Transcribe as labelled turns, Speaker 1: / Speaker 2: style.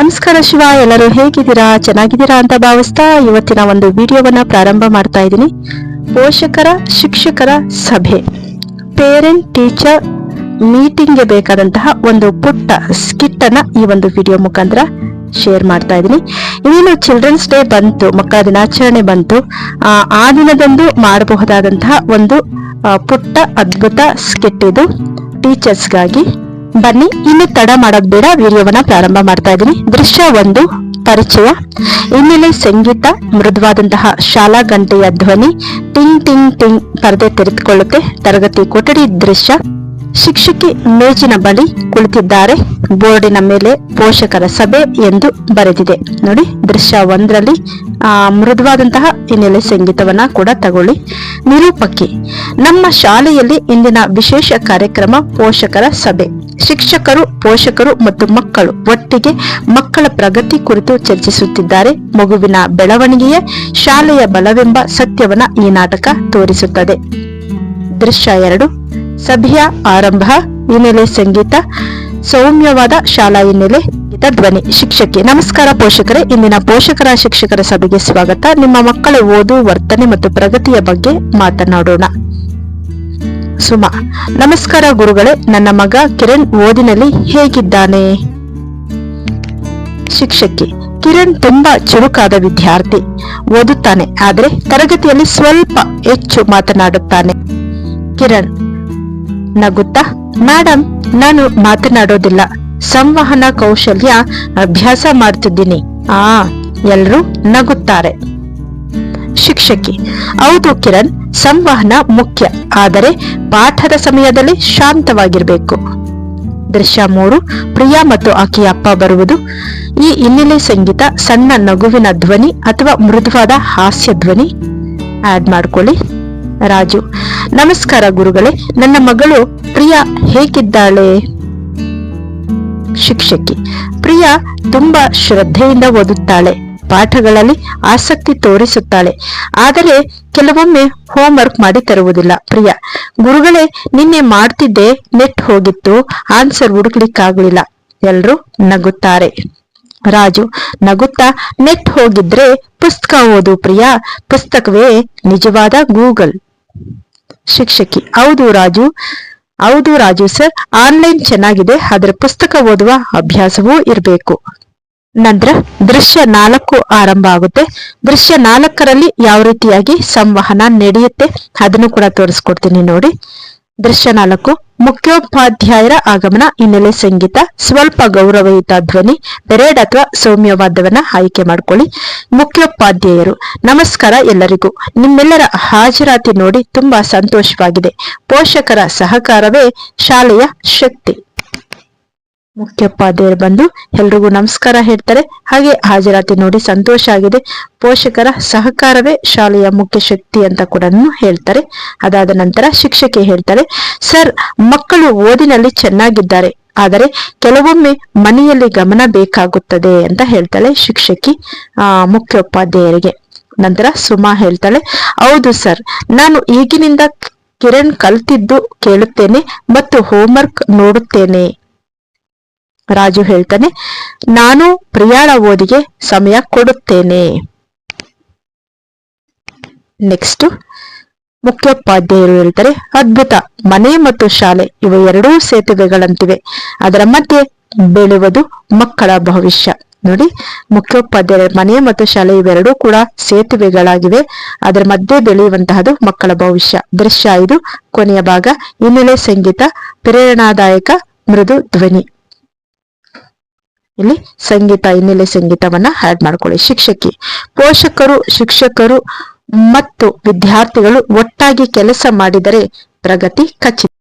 Speaker 1: ನಮಸ್ಕಾರ ಶಿವ ಎಲ್ಲರೂ ಹೇಗಿದ್ದೀರಾ? ಚೆನ್ನಾಗಿದ್ದೀರಾ ಅಂತ ಭಾವಿಸ್ತಾ ಇವತ್ತಿನ ಒಂದು ವಿಡಿಯೋವನ್ನ ಪ್ರಾರಂಭ ಮಾಡ್ತಾ ಇದ್ದೀನಿ. ಪೋಷಕರ ಶಿಕ್ಷಕರ ಸಭೆ. ಪೇರೆಂಟ್ ಟೀಚರ್ ಮೀಟಿಂಗ್ಗೆ ಬೇಕಾದಂತಹ ಒಂದು ಪುಟ್ಟ ಸ್ಕಿಟ್ ಅನ್ನ ಈ ಒಂದು ವಿಡಿಯೋ ಮುಖಾಂತರ ಶೇರ್ ಮಾಡ್ತಾ ಇದ್ದೀನಿ. ಇನ್ನೇನು ಚಿಲ್ಡ್ರನ್ಸ್ ಡೇ ಬಂತು ಮಕ್ಕಳ ದಿನಾಚರಣೆ ಬಂತು ಆ, ದಿನದಂದು ಮಾಡಬಹುದಾದಂತಹ ಒಂದು ಪುಟ್ಟ ಅದ್ಭುತ ಸ್ಕಿಟ್ ಇದು. ಟೀಚರ್ಸ್ಗಾಗಿ ಬನ್ನಿ, ಇನ್ನು ತಡ ಮಾಡೋದ್ ಬೇಡ, ವಿಡಿಯೋವನ್ನ ಪ್ರಾರಂಭ ಮಾಡ್ತಾ ಇದ್ದೀನಿ ದೃಶ್ಯ ಒಂದು, ಪರಿಚಯ. ಹಿನ್ನೆಲೆ ಸಂಗೀತ, ಮೃದುವಾದಂತಹ ಶಾಲಾ ಗಂಟೆಯ ಧ್ವನಿ, ಟಿಂಗ್ ಟಿಂಗ್ ಟಿಂಗ್ ಪರದೆ ತೆರೆದುಕೊಳ್ಳುತ್ತೆ. ತರಗತಿ ಕೊಠಡಿ ದೃಶ್ಯ. ಶಿಕ್ಷಕಿ ಮೇಜಿನ ಬಳಿ ಕುಳಿತಿದ್ದಾರೆ. ಬೋರ್ಡಿನ ಮೇಲೆ ಪೋಷಕರ ಸಭೆ ಎಂದು ಬರೆದಿದೆ. ನೋಡಿ, ದೃಶ್ಯ ಒಂದರಲ್ಲಿ ಆ ಮೃದುವಾದಂತಹ ಹಿನ್ನೆಲೆ ಸಂಗೀತವನ್ನ ಕೂಡ ತಗೊಳ್ಳಿ. ನಿರೂಪಕಿ, ನಮ್ಮ ಶಾಲೆಯಲ್ಲಿ ಇಂದಿನ ವಿಶೇಷ ಕಾರ್ಯಕ್ರಮ ಪೋಷಕರ ಸಭೆ. ಶಿಕ್ಷಕರು, ಪೋಷಕರು ಮತ್ತು ಮಕ್ಕಳು ಒಟ್ಟಿಗೆ ಮಕ್ಕಳ ಪ್ರಗತಿ ಕುರಿತು ಚರ್ಚಿಸುತ್ತಿದ್ದಾರೆ. ಮಗುವಿನ ಬೆಳವಣಿಗೆಯೇ ಶಾಲೆಯ ಬಲವೆಂಬ ಸತ್ಯವನ್ನ ಈ ನಾಟಕ ತೋರಿಸುತ್ತದೆ. ದೃಶ್ಯ ಎರಡು. ಸಭೆಯ ಆರಂಭ ಹಿನ್ನೆಲೆ ಸಂಗೀತ, ಸೌಮ್ಯವಾದ ಶಾಲಾ ಹಿನ್ನೆಲೆ ಧ್ವನಿ ಶಿಕ್ಷಕಿ. ನಮಸ್ಕಾರ ಪೋಷಕರೇ, ಇಂದಿನ ಪೋಷಕರ ಶಿಕ್ಷಕರ ಸಭೆಗೆ ಸ್ವಾಗತ. ನಿಮ್ಮ ಮಕ್ಕಳ ಓದು, ವರ್ತನೆ ಮತ್ತು ಪ್ರಗತಿಯ ಬಗ್ಗೆ ಮಾತನಾಡೋಣ. ಸುಮಾ, ನಮಸ್ಕಾರ ಗುರುಗಳೇ, ನನ್ನ ಮಗ ಕಿರಣ್ ಓದಿನಲ್ಲಿ ಹೇಗಿದ್ದಾನೆ? ಶಿಕ್ಷಕಿ, ಕಿರಣ್ ತುಂಬಾ ಚುರುಕಾದ ವಿದ್ಯಾರ್ಥಿ, ಓದುತ್ತಾನೆ, ಆದ್ರೆ ತರಗತಿಯಲ್ಲಿ ಸ್ವಲ್ಪ ಹೆಚ್ಚು ಮಾತನಾಡುತ್ತಾನೆ. ಕಿರಣ್ ನಗುತ್ತಾ ಮೇಡಮ್ ನಾನು ಮಾತನಾಡೋದಿಲ್ಲ. ಸಂವಹನ ಕೌಶಲ್ಯ ಅಭ್ಯಾಸ ಮಾಡ್ತಿದ್ದೀನಿ. ಆ, ಎಲ್ರೂ ನಗುತ್ತಾರೆ. ಶಿಕ್ಷಕಿ, ಹೌದು ಕಿರಣ್, ಸಂವಹನ ಮುಖ್ಯ, ಆದರೆ ಪಾಠದ ಸಮಯದಲ್ಲಿ ಶಾಂತವಾಗಿರ್ಬೇಕು. ದೃಶ್ಯ ಮೂರು, ಪ್ರಿಯಾ ಮತ್ತು ಆಕೆಯ ಅಪ್ಪ ಬರುವುದು. ಈ ಹಿನ್ನೆಲೆ ಸಂಗೀತ, ಸಣ್ಣ ನಗುವಿನ ಧ್ವನಿ ಅಥವಾ ಮೃದುವಾದ ಹಾಸ್ಯ ಧ್ವನಿ. ಆಡ್ ಮಾಡ್ಕೊಳ್ಳಿ. ರಾಜು ನಮಸ್ಕಾರ ಗುರುಗಳೇ, ನನ್ನ ಮಗಳು ಪ್ರಿಯಾ ಹೇಗಿದ್ದಾಳೆ? ಶಿಕ್ಷಕಿ, ಪ್ರಿಯಾ ತುಂಬಾ ಶ್ರದ್ಧೆಯಿಂದ ಓದುತ್ತಾಳೆ, ಪಾಠಗಳಲ್ಲಿ ಆಸಕ್ತಿ ತೋರಿಸುತ್ತಾಳೆ, ಆದರೆ ಕೆಲವೊಮ್ಮೆ ಹೋಮ್ವರ್ಕ್ ಮಾಡಿ ತರುವುದಿಲ್ಲ. ಪ್ರಿಯಾ, ಗುರುಗಳೇ, ನಿನ್ನೆ ಮಾಡ್ತಿದ್ದೆ ನೆಟ್ ಹೋಗಿತ್ತು ಆನ್ಸರ್ ಹುಡುಕ್ಲಿಕ್ಕಾಗ್ಲಿಲ್ಲ. ಎಲ್ರು ನಗುತ್ತಾರೆ. ರಾಜು, ನಗುತ್ತಾ ನೆಟ್ ಹೋಗಿದ್ರೆ ಪುಸ್ತಕ ಓದು ಪ್ರಿಯಾ. ಪುಸ್ತಕವೇ ನಿಜವಾದ ಗೂಗಲ್. ಶಿಕ್ಷಕಿ. ಹೌದು ರಾಜು. ಹೌದು ರಾಜು ಸರ್. ಆನ್ಲೈನ್ ಚೆನ್ನಾಗಿದೆ. ಆದ್ರೆ ಪುಸ್ತಕ ಓದುವ ಅಭ್ಯಾಸವೂ ಇರಬೇಕು. ನಂತರ ದೃಶ್ಯ ನಾಲ್ಕು ಆರಂಭ ಆಗುತ್ತೆ. ದೃಶ್ಯ ನಾಲ್ಕರಲ್ಲಿ ಯಾವ ರೀತಿಯಾಗಿ ಸಂವಹನ ನಡೆಯುತ್ತೆ ಅದನ್ನು ಕೂಡ ತೋರಿಸ್ಕೊಡ್ತೀನಿ ನೋಡಿ. ದೃಶ್ಯ ನಾಲ್ಕು, ಮುಖ್ಯೋಪಾಧ್ಯಾಯರ ಆಗಮನ ಹಿನ್ನೆಲೆ ಸಂಗೀತ. ಸ್ವಲ್ಪ ಗೌರವಯುತ ಧ್ವನಿ. ಬೆರೇಡ್ ಅಥವಾ ಸೌಮ್ಯವಾದವನ್ನ ಆಯ್ಕೆ ಮಾಡ್ಕೊಳ್ಳಿ. ಮುಖ್ಯೋಪಾಧ್ಯಾಯರು, ನಮಸ್ಕಾರ ಎಲ್ಲರಿಗೂ. ನಿಮ್ಮೆಲ್ಲರ ಹಾಜರಾತಿ ನೋಡಿ ತುಂಬಾ ಸಂತೋಷವಾಗಿದೆ. ಪೋಷಕರ ಸಹಕಾರವೇ ಶಾಲೆಯ ಶಕ್ತಿ. ಮುಖ್ಯೋಪಾಧ್ಯಾಯರು ಬಂದು ಎಲ್ರಿಗೂ ನಮಸ್ಕಾರ ಹೇಳ್ತಾರೆ. ಹಾಗೆ ಹಾಜರಾತಿ ನೋಡಿ ಸಂತೋಷ ಆಗಿದೆ. ಪೋಷಕರ ಸಹಕಾರವೇ ಶಾಲೆಯ ಮುಖ್ಯ ಶಕ್ತಿ ಅಂತ ಕೂಡ ಹೇಳ್ತಾರೆ. ಅದಾದ ನಂತರ ಶಿಕ್ಷಕಿ ಹೇಳ್ತಾರೆ, ಸರ್, ಮಕ್ಕಳು ಓದಿನಲ್ಲಿ ಚೆನ್ನಾಗಿದ್ದಾರೆ, ಆದರೆ ಕೆಲವೊಮ್ಮೆ ಮನೆಯಲ್ಲಿ ಗಮನ ಬೇಕಾಗುತ್ತದೆ ಅಂತ ಹೇಳ್ತಾಳೆ ಶಿಕ್ಷಕಿ, ಆ ಮುಖ್ಯೋಪಾಧ್ಯಾಯರಿಗೆ ನಂತರ ಸುಮಾ ಹೇಳ್ತಾಳೆ, ಹೌದು ಸರ್, ನಾನು ಈಗಿನಿಂದ ಕಿರಣ್ ಕಲ್ತಿದ್ದು ಕೇಳುತ್ತೇನೆ ಮತ್ತು ಹೋಮ್ವರ್ಕ್ ನೋಡುತ್ತೇನೆ. ರಾಜು ಹೇಳ್ತಾನೆ, ನಾನು ಪ್ರಿಯಾಳ ಓದಿಗೆ ಸಮಯ ಕೊಡುತ್ತೇನೆ. ನೆಕ್ಸ್ಟ್ ಮುಖ್ಯೋಪಾಧ್ಯಾಯರು ಹೇಳ್ತಾರೆ, ಅದ್ಭುತ, ಮನೆ ಮತ್ತು ಶಾಲೆ ಇವು ಎರಡೂ ಸೇತುವೆಗಳಂತಿವೆ. ಅದರ ಮಧ್ಯೆ ಬೆಳೆಯುವುದು ಮಕ್ಕಳ ಭವಿಷ್ಯ. ನೋಡಿ, ಮುಖ್ಯೋಪಾಧ್ಯಾಯರ ಮನೆ ಮತ್ತು ಶಾಲೆ ಇವೆರಡೂ ಕೂಡ ಸೇತುವೆಗಳಾಗಿವೆ. ಅದರ ಮಧ್ಯೆ ಬೆಳೆಯುವಂತಹದ್ದು ಮಕ್ಕಳ ಭವಿಷ್ಯ. ದೃಶ್ಯ ಇದು ಕೊನೆಯ ಭಾಗ ಹಿನ್ನೆಲೆ ಸಂಗೀತ, ಪ್ರೇರಣಾದಾಯಕ, ಮೃದು ಧ್ವನಿ. ಇಲ್ಲಿ ಸಂಗೀತ ಹಿನ್ನೆಲೆ ಸಂಗೀತವನ್ನ ಆಡ್ ಮಾಡ್ಕೊಳ್ಳಿ. ಶಿಕ್ಷಕಿ, ಪೋಷಕರು, ಶಿಕ್ಷಕರು ಮತ್ತು ವಿದ್ಯಾರ್ಥಿಗಳು ಒಟ್ಟಾಗಿ ಕೆಲಸ ಮಾಡಿದರೆ ಪ್ರಗತಿ ಖಚಿತ.